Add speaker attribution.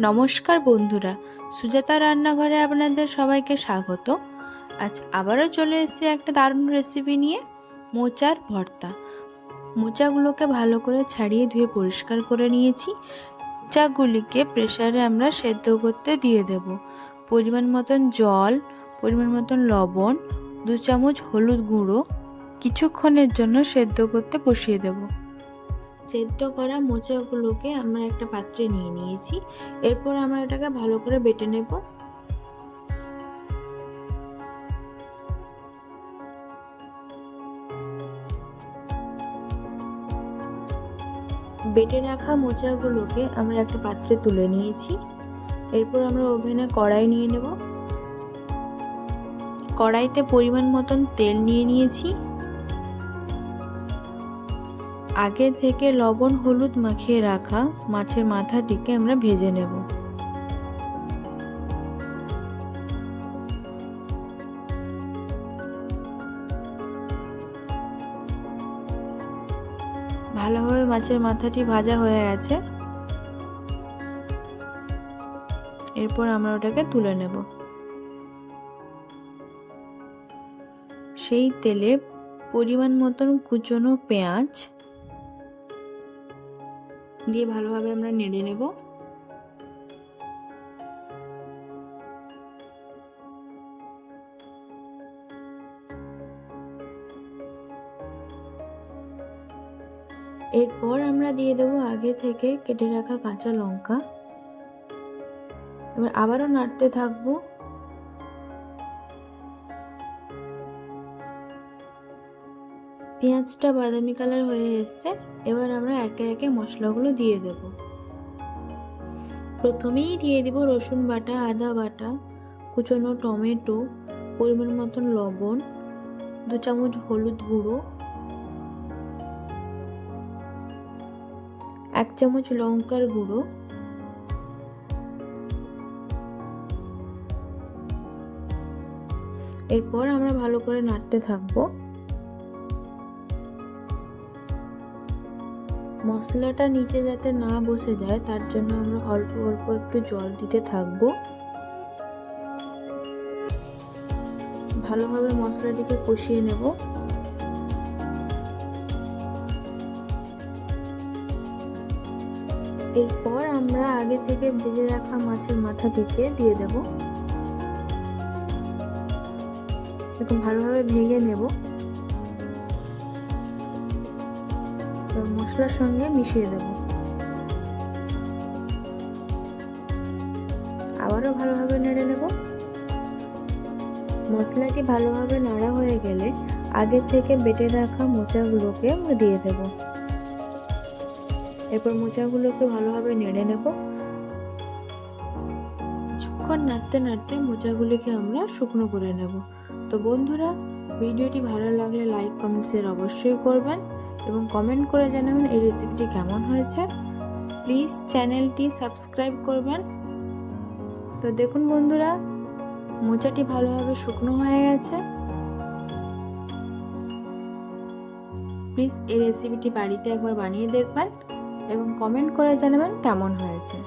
Speaker 1: নমস্কার বন্ধুরা, সুজাতা রান্নাঘরে আপনাদের সবাইকে স্বাগত। আজ আবারও চলে এসেছি একটা দারুণ রেসিপি নিয়ে, মোচার ভর্তা। মোচাগুলোকে ভালো করে ছাড়িয়ে ধুয়ে পরিষ্কার করে নিয়েছি। মোচাগুলিকে প্রেসারে আমরা সেদ্ধ করতে দিয়ে দেব। পরিমাণ মতন জল, পরিমাণ মতন লবণ, দু চামচ হলুদ গুঁড়ো, কিছুক্ষণের জন্য সেদ্ধ করতে বসিয়ে দেবো। সেদ্ধ করা মোচাগুলোকে আমরা একটা পাত্রে নিয়ে নিয়েছি। এরপর আমরা এটাকে ভালো করে বেটে নেব। বেটে রাখা মোচাগুলোকে আমরা একটা পাত্রে তুলে নিয়েছি। এরপর আমরা ওভেনে কড়াই নিয়ে নেব। কড়াইতে পরিমাণ মতন তেল নিয়ে নিয়েছি। আগে থেকে লবণ হলুদ মাখিয়ে রাখা মাছের মাথাটিকে আমরা ভেজে নেব। ভালোভাবে মাছের মাথাটি ভাজা হয়ে গেছে। এরপর আমরা ওটাকে তুলে নেব। সেই তেলে পরিমাণ মতন কুচনো পেঁয়াজ দিয়ে ভালোভাবে আমরা নেড়ে নেব। এরপর আমরা দিয়ে দেবো আগে থেকে কেটে রাখা কাঁচা লঙ্কা। এবার আবারও নাড়তে থাকব। পেঁয়াজটা বাদামি কালার হয়ে এসছে, এবার আমরা একে একে মশলাগুলো দিয়ে দেব। প্রথমেই দিয়ে দিব রসুন বাটা, আদা বাটা, কুচনো টমেটো, পরিমাণ মতন লবণ, দু চামচ হলুদ গুঁড়ো, এক চামচ লঙ্কার গুঁড়ো, এরপর আমরা ভালো করে নাড়তে থাকব। মশলাটা নিচে যাতে না বসে যায়, তার জন্য আমরা অল্প অল্প একটু জল দিতে থাকব। ভালোভাবে মশলাটিকে কষিয়ে নেব। এরপর আমরা আগে থেকে ভেজে রাখা মাছের মাথাটিকে দিয়ে দেব। এরকম ভালোভাবে ভেঙে নেব। মশলার সঙ্গে মিশিয়ে দেব। আবারও ভালোভাবে নেড়ে নেব। মশলাটি ভালোভাবে নাড়া হয়ে গেলে আগে থেকে বেটে রাখা মোচাগুলোকে দিয়ে দেব। এরপর মোচাগুলোকে ভালোভাবে নেড়ে নেব। কিছুক্ষণ নাড়তে নাড়তে মোচাগুলিকে আমরা শুকনো করে নেব। তো বন্ধুরা, ভিডিওটি ভালো লাগলে লাইক, কমেন্ট শেয়ার অবশ্যই করবেন। এবং কমেন্ট করে জানাবেন এই রেসিপিটি কেমন হয়েছে। প্লিজ চ্যানেলটি সাবস্ক্রাইব করবেন। তো দেখুন বন্ধুরা, মোচাটি ভালোভাবে শুকনো হয়ে গেছে। প্লিজ এই রেসিপিটি বাড়িতে একবার বানিয়ে দেখবেন এবং কমেন্ট করে জানাবেন কেমন হয়েছে।